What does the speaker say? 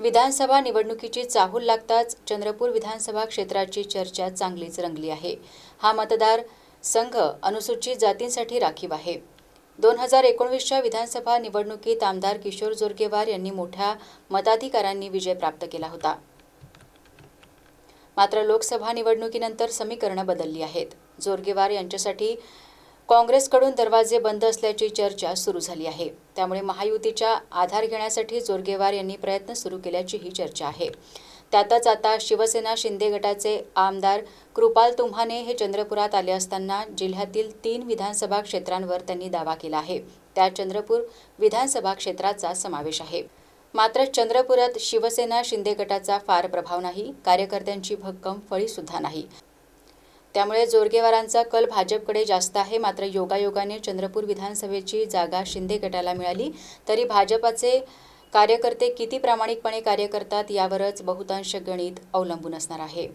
विधानसभा निवडणुकीची चाहूल लागताच चंद्रपूर विधानसभा क्षेत्राची चर्चा चांगलीच रंगली आहे. हा मतदार संघ अनुसूचित जातींसाठी राखीव आहे. दोन हजार एकोणवीसच्या विधानसभा निवडणुकीत आमदार किशोर जोरगेवार यांनी मोठ्या मताधिकारांनी विजय प्राप्त केला होता. मात्र लोकसभा निवडणुकीनंतर समीकरणं बदलली आहेत. जोरगेवार यांच्यासाठी काँग्रेसकडून दरवाजे बंद असल्याची चर्चा सुरू झाली आहे. त्यामुळे महायुतीच्या आधार घेण्यासाठी जोरगेवार यांनी प्रयत्न सुरू केल्याचीही चर्चा आहे. त्यातच आता शिवसेना शिंदे गटाचे आमदार कृपाल तुम्हाने हे चंद्रपुरात आले असताना जिल्ह्यातील तीन विधानसभा क्षेत्रांवर त्यांनी दावा केला आहे. त्यात चंद्रपूर विधानसभा क्षेत्राचा समावेश आहे. मात्र चंद्रपुरात शिवसेना शिंदे गटाचा फार प्रभाव नाही कार्यकर्त्यांची भक्कम फळीसुद्धा नाही. त्यामुळे जोरगेवारांचा कल भाजपकडे जास्त आहे. मात्र योगायोगाने चंद्रपूर विधानसभेची जागा शिंदे गटाला मिळाली. तरी भाजपाचे कार्यकर्ते किती प्रामाणिकपणे कार्य करतात यावरच बहुतांश गणित अवलंबून असणार आहे.